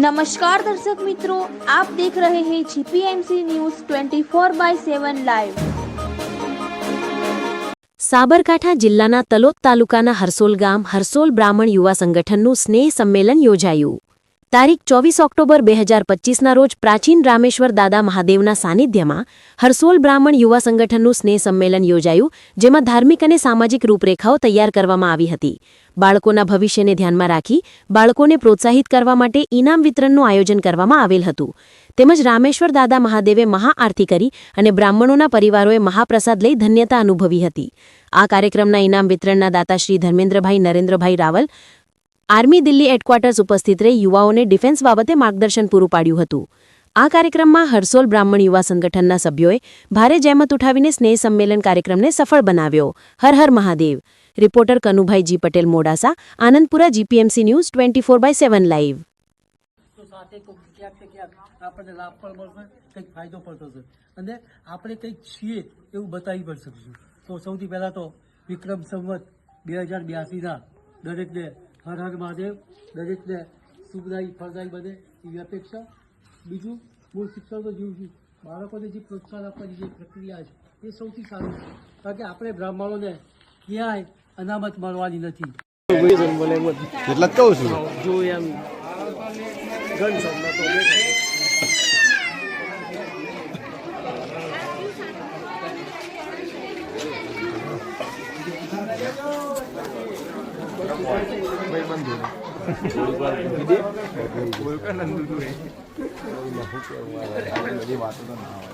નમસ્કાર દર્શક મિત્રો આપ દેખ રહે હૈ GPMC news 24 by 7 live Sabarkantha જિલ્લાના તલોદ તાલુકાના હરસોલ ગામ હરસોલ બ્રાહ્મણ યુવા સંગઠનનું સ્નેહ સંમેલન યોજાયું. તારીખ ચોવીસ ઓક્ટોબર બે હજાર પચીસના રોજ પ્રાચીન રામેશ્વર દાદા મહાદેવના સાનિધ્યમાં હરસોલ બ્રાહ્મણ યુવા સંગઠનનું સ્નેહ સંમેલન યોજાયું, જેમાં ધાર્મિક અને સામાજિક રૂપરેખાઓ તૈયાર કરવામાં આવી હતી. બાળકોના ભવિષ્યને ધ્યાનમાં રાખી બાળકોને પ્રોત્સાહિત કરવા માટે ઇનામ વિતરણનું આયોજન કરવામાં આવેલ હતું. તેમજ રામેશ્વર દાદા મહાદેવે મહાઆરતી કરી અને બ્રાહ્મણોના પરિવારોએ મહાપ્રસાદ લઈ ધન્યતા અનુભવી હતી. આ કાર્યક્રમના ઇનામ વિતરણના દાતા શ્રી ધર્મેન્દ્રભાઈ નરેન્દ્રભાઈ રાવલ આર્મી દિલ્હી હેડક્વાર્ટર્સ ઉપસ્થિત રહી યુવાઓને ડિફેન્સ બાબતે માર્ગદર્શન પૂરું પાડ્યું હતું. આ કાર્યક્રમમાં હરસોલ બ્રાહ્મણ યુવા સંગઠનના સભ્યોએ ભારે જહેમત ઉઠાવીને સ્નેહ સંમેલન કાર્યક્રમને સફળ બનાવ્યો. Har Har Mahadev. Reporter Kanubhai G Patel Modasa, Anandpura GPMC news twenty four by seven live. અને આપણે કંઈક છીએ એવું બતાવી પણ શકીશું. તો સૌથી પહેલાં તો વિક્રમ સંવત બે હજાર બ્યાસીના દરેકને હર હર મહાદેવ. દરેકને સુખદાયી ફળદાયી બને એવી અપેક્ષા. બીજું મૂળ શિક્ષણ તો જીવ છું બાળકોને જે પ્રોત્સાહન આપવાની જે પ્રક્રિયા છે એ સૌથી સારું છે. કારણ કે આપણે બ્રાહ્મણોને ક્યાંય અનામત મળવાની નથી. એટલે જ કહું છું. જો એમ ગણ બધી વાતો તો ના હોય